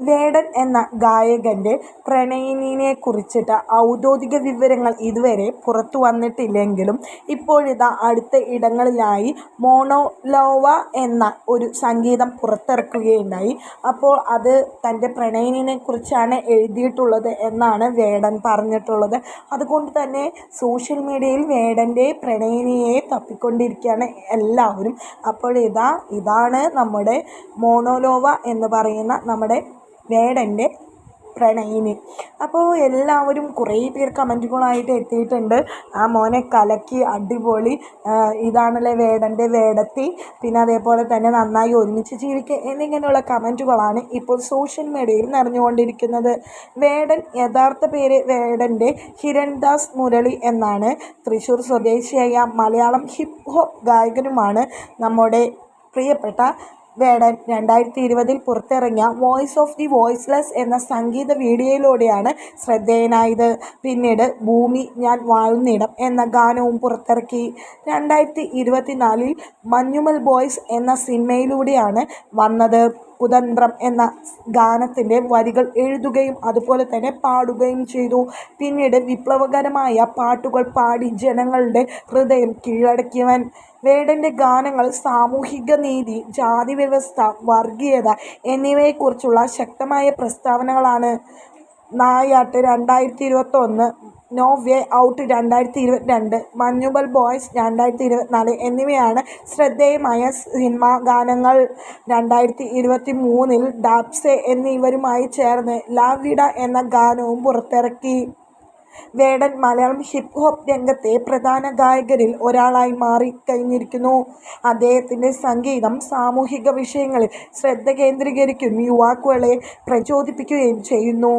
വേടൻ എന്ന ഗായകന്റെ പ്രണയിനിയെക്കുറിച്ചിട്ട് ഔദ്യോഗിക വിവരങ്ങൾ ഇതുവരെ പുറത്തു വന്നിട്ടില്ലെങ്കിലും ഇപ്പോഴിതാ അടുത്ത ഇടങ്ങളിലായി മോണോലോവ എന്ന ഒരു സംഗീതം പുറത്തിറക്കുകയുണ്ടായി. അപ്പോൾ അത് തന്റെ പ്രണയിനിനെ കുറിച്ചാണ് എഴുതിയിട്ടുള്ളത് എന്നാണ് വേടൻ പറഞ്ഞിട്ടുള്ളത്. അതുകൊണ്ട് തന്നെ സോഷ്യൽ മീഡിയയിൽ വേടന്റെ പ്രണയിനിയെ തപ്പിക്കൊണ്ടിരിക്കുകയാണ് എല്ലാവരും. അപ്പോഴിതാ ഇതാണ് നമ്മുടെ മോണോലോവ എന്ന് പറയുന്ന നമ്മുടെ വേടന്റെ പ്രണയിനി. അപ്പോൾ എല്ലാവരും കുറേ പേർ കമന്റുകളായിട്ട് എത്തിയിട്ടുണ്ട്. ആ മോനെ കലക്കി അടിപൊളി ഇതാണല്ലേ വേടന്റെ വേടത്തി പിന്നെ അതേപോലെ തന്നെ നന്നായി ഒരുമിച്ച് ജീവിക്കുക എന്നിങ്ങനെയുള്ള കമന്റുകളാണ് ഇപ്പോൾ സോഷ്യൽ മീഡിയയിൽ നിറഞ്ഞുകൊണ്ടിരിക്കുന്നത്. വേടൻ യഥാർത്ഥ പേര് വേടന്റെ ഹിരൺദാസ് മുരളി എന്നാണ്. തൃശ്ശൂർ സ്വദേശിയായ മലയാളം ഹിപ് ഹോപ്പ് ഗായകനുമാണ് നമ്മുടെ പ്രിയപ്പെട്ട വേടൻ. രണ്ടായിരത്തി ഇരുപതിൽ പുറത്തിറങ്ങിയ വോയിസ് ഓഫ് ദി വോയിസ്ലെസ് എന്ന സംഗീത വീഡിയോയിലൂടെയാണ് ശ്രദ്ധേയനായത്. പിന്നീട് ഭൂമി ഞാൻ വാഴുന്നിടം എന്ന ഗാനവും പുറത്തിറക്കി. രണ്ടായിരത്തി ഇരുപത്തിനാലിൽ മഞ്ഞുമൽ ബോയ്സ് എന്ന സിനിമയിലൂടെയാണ് വന്നത്. കുതന്ത്രം എന്ന ഗാനത്തിന്റെ വരികൾ എഴുതുകയും അതുപോലെ തന്നെ പാടുകയും ചെയ്തു. പിന്നീട് വിപ്ലവകരമായ പാട്ടുകൾ പാടി ജനങ്ങളുടെ ഹൃദയം കീഴടക്കിയവൻ. വേടന്റെ ഗാനങ്ങൾ സാമൂഹിക നീതി ജാതി വ്യവസ്ഥ വർഗീയത എന്നിവയെക്കുറിച്ചുള്ള ശക്തമായ പ്രസ്താവനകളാണ്. നായാട്ട് രണ്ടായിരത്തി ഇരുപത്തൊന്ന്, നോ വേ ഔട്ട് രണ്ടായിരത്തി ഇരുപത്തിരണ്ട്, മഞ്ഞുബൽ ബോയ്സ് രണ്ടായിരത്തി ഇരുപത്തിനാല് എന്നിവയാണ് ശ്രദ്ധേയമായ സിനിമാ ഗാനങ്ങൾ. രണ്ടായിരത്തി ഇരുപത്തി മൂന്നിൽ ഡാപ്സെ എന്നിവരുമായി ചേർന്ന് ലാവിഡ എന്ന ഗാനവും പുറത്തിറക്കി. വേടൻ മലയാളം ഹിപ് ഹോപ്പ് രംഗത്തെ പ്രധാന ഗായകരിൽ ഒരാളായി മാറിക്കഴിഞ്ഞിരിക്കുന്നു. അദ്ദേഹത്തിന്റെ സംഗീതം സാമൂഹിക വിഷയങ്ങളിൽ ശ്രദ്ധ കേന്ദ്രീകരിക്കുകയും യുവാക്കളെ പ്രചോദിപ്പിക്കുകയും ചെയ്യുന്നു.